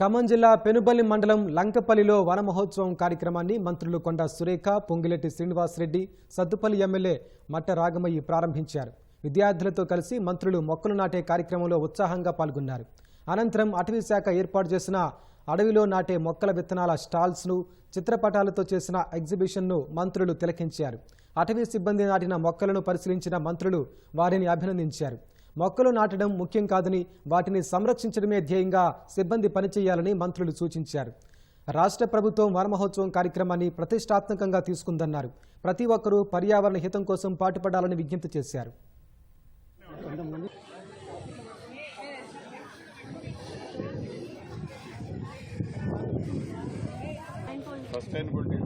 ఖమ్మం జిల్లా పెనుబల్లి మండలం లంకపల్లిలో వన మహోత్సవం కార్యక్రమాన్ని మంత్రులు కొండ సురేఖ పొంగిలెట్టి శ్రీనివాసరెడ్డి సద్దుపల్లి ఎమ్మెల్యే మట్ట రాగమయ్యి ప్రారంభించారు. విద్యార్థులతో కలిసి మంత్రులు మొక్కలు నాటే కార్యక్రమంలో ఉత్సాహంగా పాల్గొన్నారు. అనంతరం అటవీ శాఖ ఏర్పాటు చేసిన అడవిలో నాటే మొక్కల విత్తనాల స్టాల్స్ను చిత్రపటాలతో చేసిన ఎగ్జిబిషన్ను మంత్రులు తిలకించారు. అటవీ సిబ్బంది నాటిన మొక్కలను పరిశీలించిన మంత్రులు వారిని అభినందించారు. మొక్కలు నాటడం ముఖ్యం కాదని వాటిని సంరక్షించడమే ధ్యేయంగా సిబ్బంది పనిచేయాలని మంత్రులు సూచించారు. రాష్ట్ర ప్రభుత్వం వనమహోత్సవం కార్యక్రమాన్ని ప్రతిష్టాత్మకంగా తీసుకుందన్నారు. ప్రతి ఒక్కరూ పర్యావరణ హితం కోసం పాటుపడాలని విజ్ఞప్తి చేశారు. సస్టైనబిలిటీ